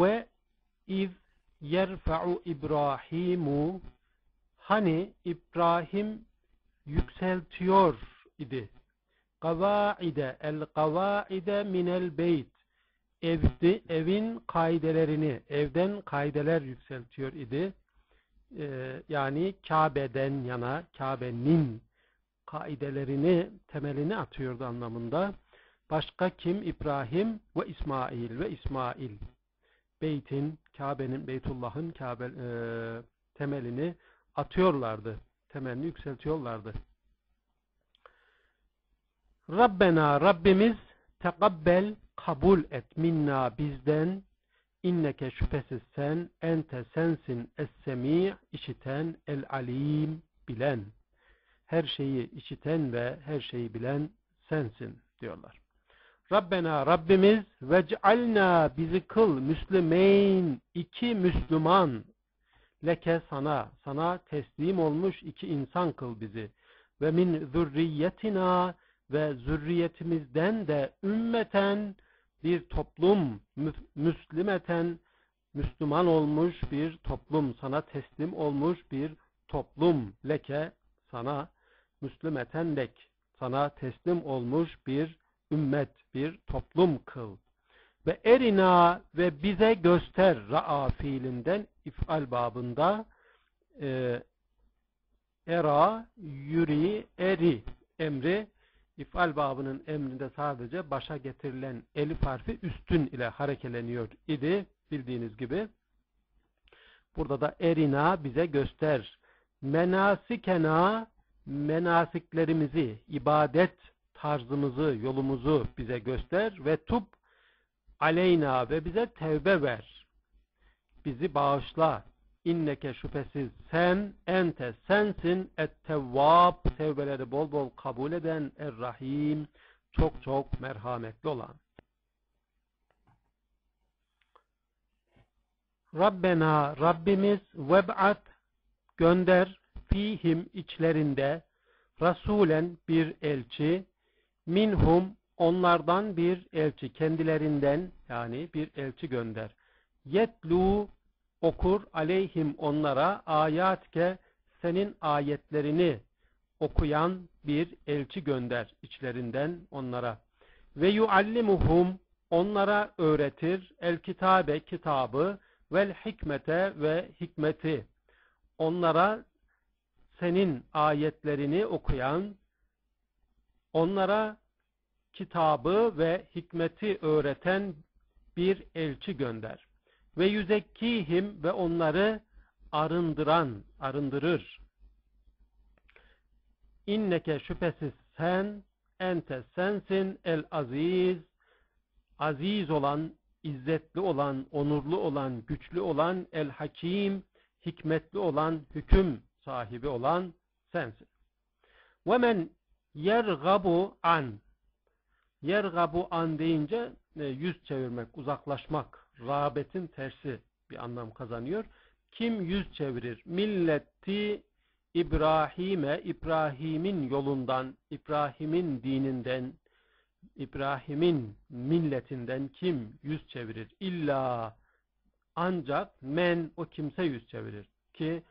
Ve iz yerfa'u İbrahimu hani İbrahim yükseltiyor idi. Kavaide el kavaide minel beyt evdi, evin kaidelerini evden kaideler yükseltiyor idi. Ee, yani Kabe'den yana Kabe'nin kaidelerini temelini atıyordu anlamında. Başka kim? İbrahim ve İsmail ve İsmail. Beytin, Kabe'nin, Beytullah'ın Kabe, e, temelini atıyorlardı. Temelini yükseltiyorlardı. Rabbena Rabbimiz tekabbel kabul et minna bizden inneke şüphesiz sen ente sensin es-semi işiten el alim bilen her şeyi işiten ve her şeyi bilen sensin diyorlar. Rabbena Rabbimiz vec'alna bizi kıl müslümeyn iki Müslüman. Leke sana sana teslim olmuş iki insan kıl bizi. Ve min zürriyetina ve zürriyetimizden de ümmeten bir toplum müslimeten Müslüman olmuş bir toplum sana teslim olmuş bir toplum. Leke sana müslümeten lek sana teslim olmuş bir ümmet bir toplum kıl ve erina ve bize göster ra'a fiilinden ifal babında e, era yuri eri emri ifal babının emrinde sadece başa getirilen elif harfi üstün ile harekeleniyor idi bildiğiniz gibi. Burada da erina bize göster. Menasikena menasiklerimizi, ibadet tarzımızı, yolumuzu bize göster ve tub aleyna ve bize tevbe ver. Bizi bağışla. İnneke şüphesiz sen, ente sensin, et-tevvab, tevbeleri bol bol kabul eden, er-rahim, çok çok merhametli olan. Rabbena, Rabbimiz, veb'at, gönder, fihim içlerinde, rasulen bir elçi, minhum, onlardan bir elçi, kendilerinden yani bir elçi gönder. Yetlu, okur aleyhim onlara ayatke senin ayetlerini okuyan bir elçi gönder içlerinden onlara. Ve yuallimuhum onlara öğretir el kitabe kitabı vel hikmete ve hikmeti. Onlara senin ayetlerini okuyan onlara kitabı ve hikmeti öğreten bir elçi gönder ve yüzekkihim ve onları arındıran, arındırır. İnneke şüphesiz sen, ente sensin el aziz, aziz olan, izzetli olan, onurlu olan, güçlü olan, el hakim, hikmetli olan, hüküm sahibi olan sensin. Ve men yergabu an, yergabu an deyince e, yüz çevirmek, uzaklaşmak, rağbetin tersi bir anlam kazanıyor. Kim yüz çevirir? Milleti İbrahim'e, İbrahim'in yolundan, İbrahim'in dininden, İbrahim'in milletinden kim yüz çevirir? İlla ancak men o kimse yüz çevirir. Ki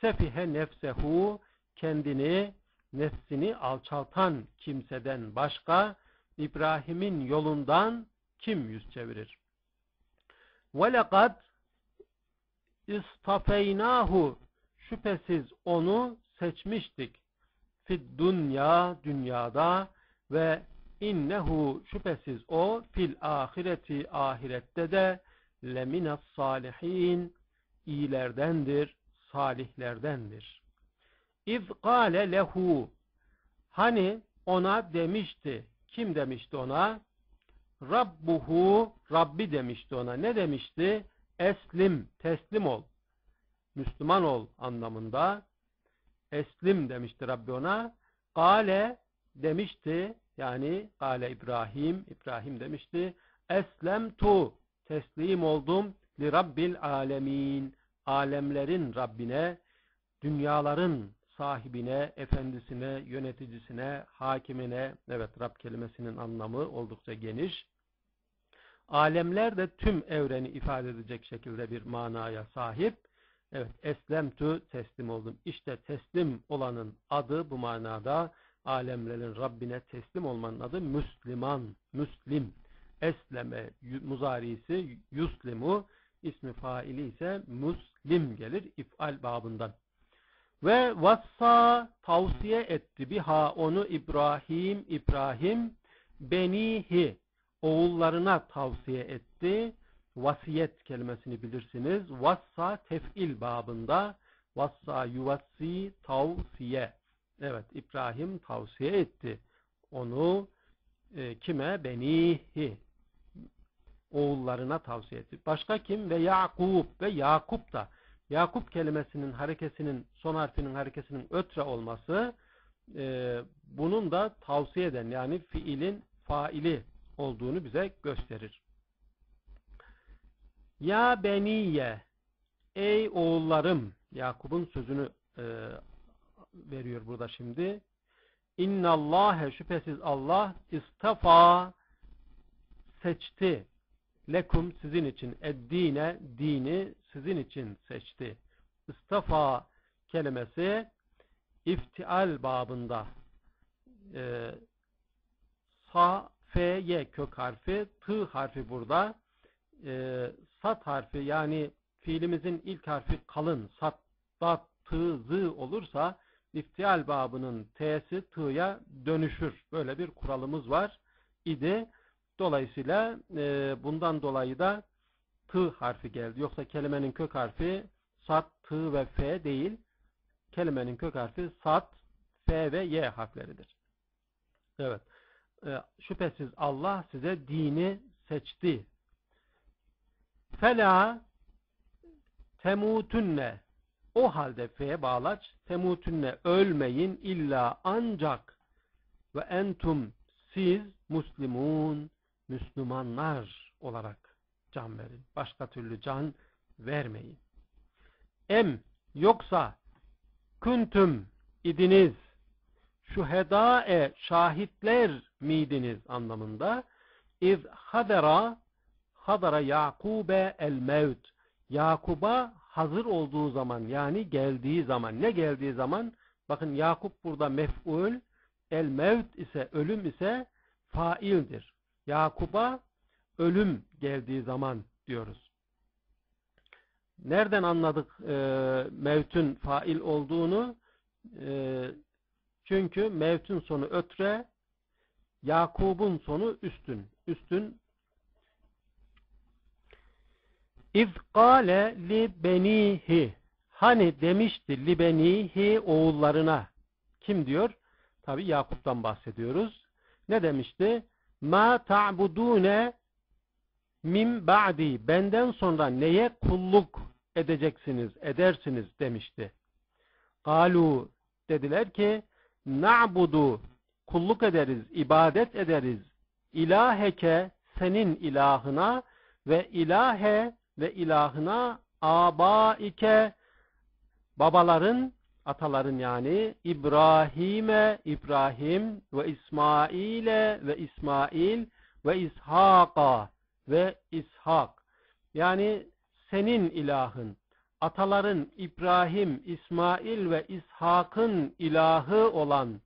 sefihe nefsehu kendini, nefsini alçaltan kimseden başka İbrahim'in yolundan kim yüz çevirir? وَلَقَدْ istafeynahu şüphesiz onu seçmiştik. Fid dünya dünyada ve innehu şüphesiz o fil ahireti ahirette de leminas salihin iyilerdendir, salihlerdendir. İz kâle lehu hani ona demişti. Kim demişti ona? Rabbuhu Rabbi demişti ona. Ne demişti? Eslim, teslim ol. Müslüman ol anlamında. Eslim demişti Rabbi ona. Kale demişti. Yani Kale İbrahim, İbrahim demişti. Eslem tu, teslim oldum li Rabbil alemin. Alemlerin Rabbine, dünyaların sahibine, efendisine, yöneticisine, hakimine, evet Rab kelimesinin anlamı oldukça geniş. Alemler de tüm evreni ifade edecek şekilde bir manaya sahip. Evet, eslemtü teslim oldum. İşte teslim olanın adı bu manada alemlerin Rabbine teslim olmanın adı Müslüman, Müslim. Esleme muzarisi yuslimu, ismi faili ise Müslim gelir ifal babından. Ve vassa tavsiye etti biha onu İbrahim, İbrahim benihi oğullarına tavsiye etti. Vasiyet kelimesini bilirsiniz. Vassa tef'il babında vassa yuvassi tavsiye. Evet İbrahim tavsiye etti. Onu e, kime? Benihi oğullarına tavsiye etti. Başka kim? Ve Yakup ve Yakup da Yakup kelimesinin harekesinin son harfinin harekesinin ötre olması e, bunun da tavsiye eden yani fiilin faili olduğunu bize gösterir. Ya beniye ey oğullarım Yakup'un sözünü e, veriyor burada şimdi. İnnallâhe şüphesiz Allah istafa seçti lekum sizin için eddine dini sizin için seçti. İstafa kelimesi iftial babında e, sa, fe, ye kök harfi, tı harfi burada e, sat harfi yani fiilimizin ilk harfi kalın sat, dat, tı, zı olursa iftial babının t'si t'ya dönüşür. Böyle bir kuralımız var idi. Dolayısıyla e, bundan dolayı da t harfi geldi. Yoksa kelimenin kök harfi sat, t ve f değil. Kelimenin kök harfi sat, f ve y harfleridir. Evet. E, şüphesiz Allah size dini seçti. Fela temutunne o halde f'ye bağlaç temutunne ölmeyin illa ancak ve entum siz muslimun Müslümanlar olarak can verin. Başka türlü can vermeyin. Em yoksa küntüm idiniz şuhedâe şahitler miydiniz anlamında iz hadera hadara Yakube el mevt Yakub'a hazır olduğu zaman yani geldiği zaman ne geldiği zaman bakın Yakup burada mef'ul el mevt ise ölüm ise faildir. Yakub'a ölüm geldiği zaman diyoruz. Nereden anladık e, mevtün fail olduğunu? E, çünkü mevtün sonu ötre, Yakub'un sonu üstün. Üstün İz kâle li benihi Hani demişti li benihi oğullarına. Kim diyor? Tabi Yakup'tan bahsediyoruz. Ne demişti? Ma ta'budune min ba'di benden sonra neye kulluk edeceksiniz, edersiniz demişti. Galu dediler ki na'budu kulluk ederiz, ibadet ederiz. İlaheke senin ilahına ve ilahe ve ilahına abaike babaların ataların yani İbrahim'e İbrahim ve İsmail'e ve İsmail ve İshak'a ve İshak. Yani senin ilahın, ataların İbrahim, İsmail ve İshak'ın ilahı olan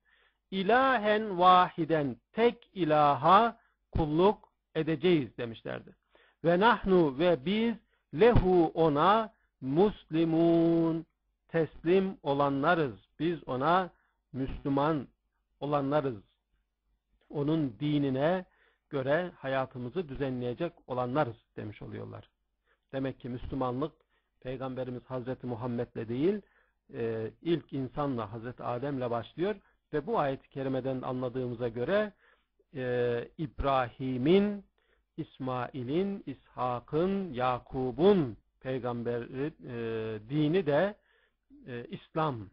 ilahen vahiden tek ilaha kulluk edeceğiz demişlerdi. Ve nahnu ve biz lehu ona muslimun teslim olanlarız. Biz ona Müslüman olanlarız. Onun dinine göre hayatımızı düzenleyecek olanlarız demiş oluyorlar. Demek ki Müslümanlık Peygamberimiz Hazreti Muhammed'le değil e, ilk insanla Hazreti Adem'le başlıyor ve bu ayet-i kerimeden anladığımıza göre e, İbrahim'in, İsmail'in, İshak'ın, Yakub'un peygamberi e, dini de e, İslam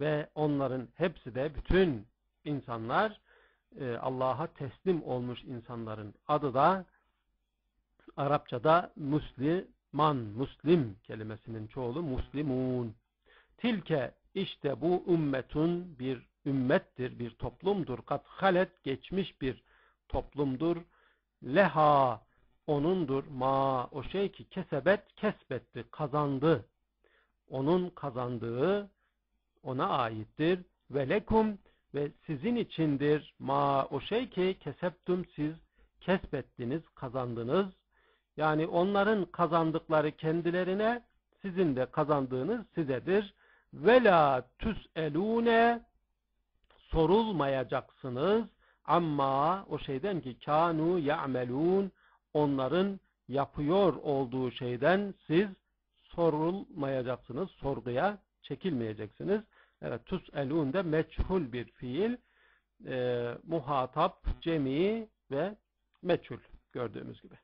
ve onların hepsi de bütün insanlar e, Allah'a teslim olmuş insanların adı da Arapçada Müslüman, Müslim kelimesinin çoğulu Muslimun. Tilke işte bu ümmetun bir ümmettir, bir toplumdur. Kat halet geçmiş bir toplumdur. leha onundur ma o şey ki kesebet kesbetti kazandı onun kazandığı ona aittir. Ve lekum ve sizin içindir. Ma o şey ki keseptum siz kesbettiniz kazandınız. Yani onların kazandıkları kendilerine sizin de kazandığınız sizedir. Ve la tüselune sorulmayacaksınız. Amma o şeyden ki kanu ya'melun onların yapıyor olduğu şeyden siz sorulmayacaksınız, sorguya çekilmeyeceksiniz. Evet, tus'elun de meçhul bir fiil, e, muhatap, cemi ve meçhul gördüğümüz gibi.